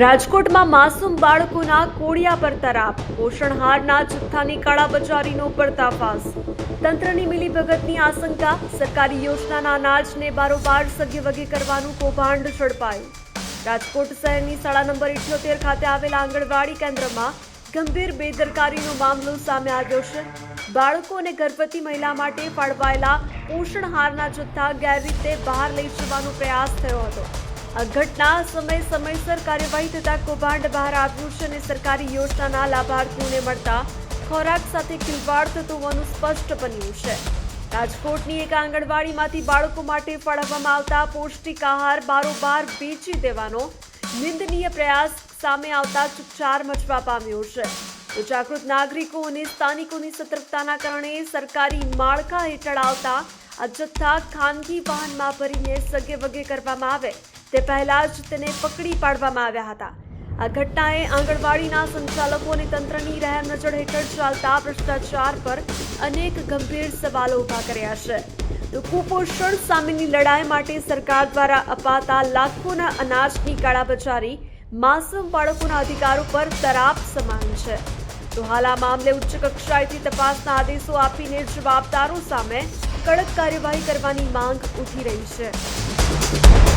રાજકોટમાં માસૂમ બાળકોના કોળિયા પર તરાપ. પોષણહારના જથ્થાની કાળાબજારીનો પર્દાફાશ. તંત્રની મિલીભગતની આશંકા, સરકારી યોજનાના અનાજને બારોબાર સગેવગે કરવાનું કૌભાંડ ઝડપાયું. રાજકોટ શહેરની શાળા નંબર ઇઠ્યોતેર ખાતે આવેલા આંગણવાડી કેન્દ્રમાં ગંભીર બેદરકારીનો મામલો સામે આવ્યો છે. બાળકો અને ગર્ભવતી મહિલા માટે ફાળવાયેલા પોષણહારના જથ્થા ગેરરીતે બહાર લઈ જવાનો પ્રયાસ થયો હતો. ઘટના સમય સમયસર કાર્યવાહી થતા કૌભાંડ બહાર આવ્યું છે અને સરકારી યોજનાના લાભાર્થીઓને મળતા ખોરાક સાથે ખિલવાડ થતું હોવાનું સ્પષ્ટ બન્યું છે. રાજકોટની એક આંગણવાડીમાંથી બાળકો માટે ફાળવવામાં આવતા પૌષ્ટિક આહાર બારોબાર વેચી દેવાનો નિંદનીય પ્રયાસ સામે આવતા ચુપચાર મચવા પામ્યો છે. તો જાગૃત નાગરિકો અને સ્થાનિકોની સતર્કતાના કારણે સરકારી માળખા હેઠળ આવતા આ જથ્થા ખાનગી વાહનમાં ભરીને સગે વગે કરવામાં આવે. તે પહેલા જ તેને પકડી પાડવામાં આવ્યા હતા. આ ઘટનાએ આંગણવાડીના સંચાલકો અને તંત્રની રહેમ હેઠળ ચાલતા ભ્રષ્ટાચાર પર અનેક ગંભીર સવાલો ઊભા કર્યા છે. તો કુપોષણ સામેની લડાઈ માટે સરકાર દ્વારા અપાતા લાખોના અનાજની કાળાબજારી માસૂમ બાળકોના અધિકારો પર તરાપ સમાન છે. તો હાલ આ મામલે ઉચ્ચ કક્ષાએથી તપાસના આદેશો આપીને જવાબદારો સામે કડક કાર્યવાહી કરવાની માંગ ઉઠી રહી છે.